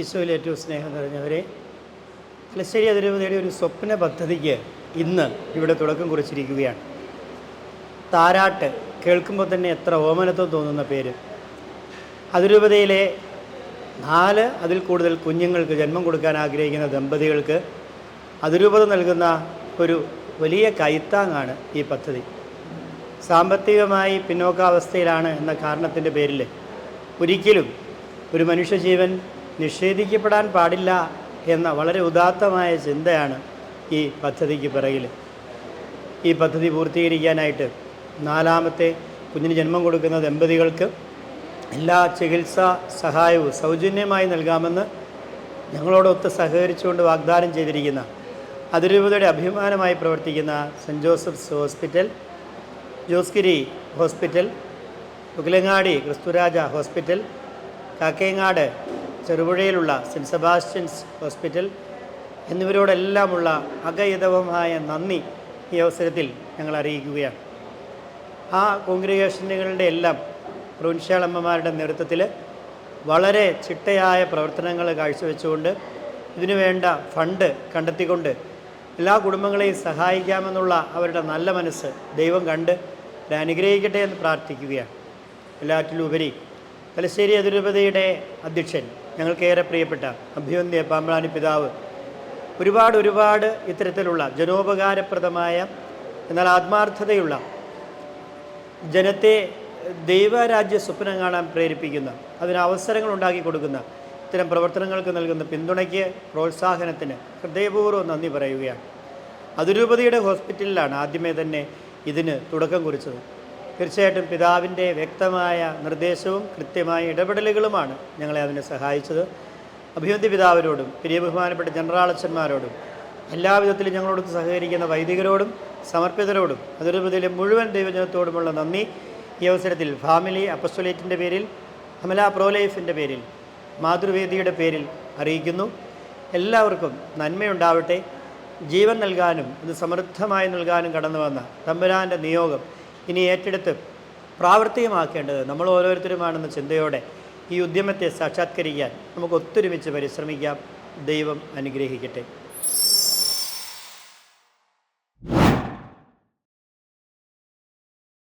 ഈശോയിൽ ഏറ്റവും സ്നേഹം നിറഞ്ഞവരെ തലശ്ശേരി അതിരൂപതയുടെ ഒരു സ്വപ്ന പദ്ധതിക്ക് ഇന്ന് ഇവിടെ തുടക്കം കുറിച്ചിരിക്കുകയാണ്. താരാട്ട് കേൾക്കുമ്പോൾ തന്നെ എത്ര ഓമനത്വം തോന്നുന്ന പേര്. അതിരൂപതയിലെ നാല് അതിൽ കൂടുതൽ കുഞ്ഞുങ്ങൾക്ക് ജന്മം കൊടുക്കാൻ ആഗ്രഹിക്കുന്ന ദമ്പതികൾക്ക് അതിരൂപത നൽകുന്ന ഒരു വലിയ കൈത്താങ്ങാണ് ഈ പദ്ധതി. സാമ്പത്തികമായി പിന്നോക്കാവസ്ഥയിലാണ് എന്ന കാരണത്തിന്റെ പേരിൽ ഒരിക്കലും ഒരു മനുഷ്യജീവൻ നിഷേധിക്കപ്പെടാൻ പാടില്ല എന്ന വളരെ ഉദാത്തമായ ചിന്തയാണ് ഈ പദ്ധതിക്ക് പിറകിൽ ഈ പദ്ധതി പൂർത്തീകരിക്കാനായിട്ട് നാലാമത്തെ കുഞ്ഞിന് ജന്മം കൊടുക്കുന്ന ദമ്പതികൾക്ക് എല്ലാ ചികിത്സാ സഹായവും സൗജന്യമായി നൽകാമെന്ന് ഞങ്ങളോടൊത്ത് സഹകരിച്ചുകൊണ്ട് വാഗ്ദാനം ചെയ്തിരിക്കുന്ന അതിരൂപതയുടെ അഭിമാനമായി പ്രവർത്തിക്കുന്ന Saint Joseph's hospital Josegiri hospital Ukilangadi Kristuraja hospital Kakkayangad ചെറുപുഴയിലുള്ള Saint Sebastian's hospital എന്നിവരോടെല്ലാമുള്ള അകയതവമായ നന്ദി ഈ അവസരത്തിൽ ഞങ്ങൾ അറിയിക്കുകയാണ്. ആ കോൺഗ്രിഗേഷനുകളുടെ എല്ലാം പ്രൊവിൻഷ്യാളമ്മമാരുടെ നേതൃത്വത്തിൽ വളരെ ചിട്ടയായ പ്രവർത്തനങ്ങൾ കാഴ്ചവെച്ചുകൊണ്ട് ഇതിനു വേണ്ട ഫണ്ട് കണ്ടെത്തിക്കൊണ്ട് എല്ലാ കുടുംബങ്ങളെയും സഹായിക്കാമെന്നുള്ള അവരുടെ നല്ല മനസ്സ് ദൈവം കണ്ട് അനുഗ്രഹിക്കട്ടെ എന്ന് പ്രാർത്ഥിക്കുകയാണ്. എല്ലാറ്റിലുപരി തലശ്ശേരി അതിരൂപതയുടെ അധ്യക്ഷൻ ഞങ്ങൾക്കേറെ പ്രിയപ്പെട്ട അഭ്യന്തര പാമ്പ്രാണി പിതാവ്. ഒരുപാട് ഒരുപാട് ഇത്തരത്തിലുള്ള ജനോപകാരപ്രദമായ എന്നാൽ ആത്മാർത്ഥതയുള്ള ജനത്തെ ദൈവരാജ്യ സ്വപ്നം കാണാൻ പ്രേരിപ്പിക്കുന്ന അതിന് അവസരങ്ങൾ ഉണ്ടാക്കി കൊടുക്കുന്ന ഇത്തരം പ്രവർത്തനങ്ങൾക്ക് നൽകുന്ന പിന്തുണയ്ക്ക് പ്രോത്സാഹനത്തിന് ഹൃദയപൂർവം നന്ദി പറയുകയാണ്. അതിരൂപതയുടെ ഹോസ്പിറ്റലിലാണ് ആദ്യമേ തന്നെ ഇതിന് തുടക്കം കുറിച്ചത്. തീർച്ചയായിട്ടും പിതാവിന്റെ വ്യക്തമായ നിർദ്ദേശവും കൃത്യമായ ഇടപെടലുകളുമാണ് ഞങ്ങളെ അതിനെ സഹായിച്ചത്. അഭിമന്തി പിതാവിനോടും പ്രിയ ബഹുമാനപ്പെട്ട ജനറാളച്ചന്മാരോടും എല്ലാവിധത്തിലും ഞങ്ങളോട് സഹകരിക്കുന്ന വൈദികരോടും സമർപ്പിതരോടും അതിരൂപതയിലെ മുഴുവൻ ദൈവജനത്തോടുമുള്ള നന്ദി. ഈ അവസരത്തിൽ ഫാമിലി അപ്പസ്വലേറ്റിന്റെ പേരിൽ അമല പ്രോലൈഫിന്റെ പേരിൽ മാതൃവേദിയുടെ പേരിൽ അറിയിക്കുന്നു. എല്ലാവർക്കും നന്മയുണ്ടാവട്ടെ. ജീവൻ നൽകാനും ഇത് സമൃദ്ധമായി നൽകാനും കടന്നു വന്ന തമ്പുരാന്റെ നിയോഗം ഇനി ഏറ്റെടുത്ത് പ്രാവർത്തികമാക്കേണ്ടത് നമ്മൾ ഓരോരുത്തരുമാണെന്ന ചിന്തയോടെ ഈ ഉദ്യമത്തെ സാക്ഷാത്കരിക്കാൻ നമുക്ക് ഒത്തൊരുമിച്ച് പരിശ്രമിക്കാം. ദൈവം അനുഗ്രഹിക്കട്ടെ.